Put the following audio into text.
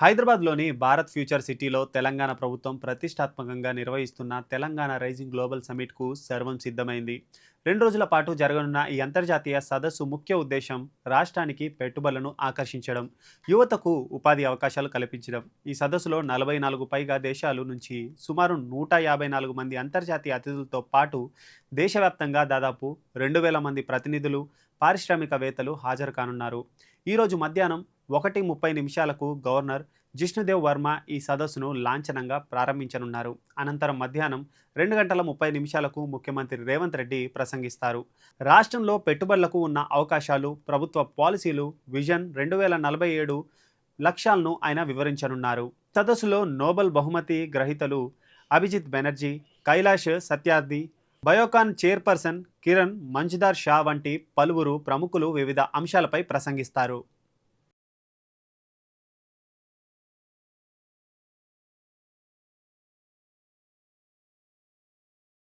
హైదరాబాద్లోని భారత్ ఫ్యూచర్ సిటీలో తెలంగాణ ప్రభుత్వం ప్రతిష్టాత్మకంగా నిర్వహిస్తున్న తెలంగాణ రైజింగ్ గ్లోబల్ సమిట్కు సర్వం సిద్ధమైంది. రెండు రోజుల పాటు జరగనున్న ఈ అంతర్జాతీయ సదస్సు ముఖ్య ఉద్దేశం రాష్ట్రానికి పెట్టుబడులను ఆకర్షించడం యువతకు ఉపాధి అవకాశాలు కల్పించడం. ఈ సదస్సులో నలభై నాలుగు పైగా దేశాలు నుంచి సుమారు నూట యాభై నాలుగు మంది అంతర్జాతీయ అతిథులతో పాటు దేశవ్యాప్తంగా దాదాపు రెండు వేల మంది ప్రతినిధులు పారిశ్రామికవేత్తలు హాజరు కానున్నారు. ఈరోజు మధ్యాహ్నం ఒకటి ముప్పై నిమిషాలకు గవర్నర్ జిష్ణుదేవ్ వర్మ ఈ సదస్సును లాంఛనంగా ప్రారంభించనున్నారు. అనంతరం మధ్యాహ్నం రెండు గంటల ముప్పై నిమిషాలకు ముఖ్యమంత్రి రేవంత్ రెడ్డి ప్రసంగిస్తారు. రాష్ట్రంలో పెట్టుబడులకు ఉన్న అవకాశాలు ప్రభుత్వ పాలసీలు విజన్ రెండు వేల నలభై ఏడు లక్ష్యాలను ఆయన వివరించనున్నారు. సదస్సులో నోబెల్ బహుమతి గ్రహీతలు Abhijit Banerjee Kailash Satyarthi Biocon chairperson Kiran Mazumdar Shaw వంటి పలువురు ప్రముఖులు వివిధ అంశాలపై ప్రసంగిస్తారు.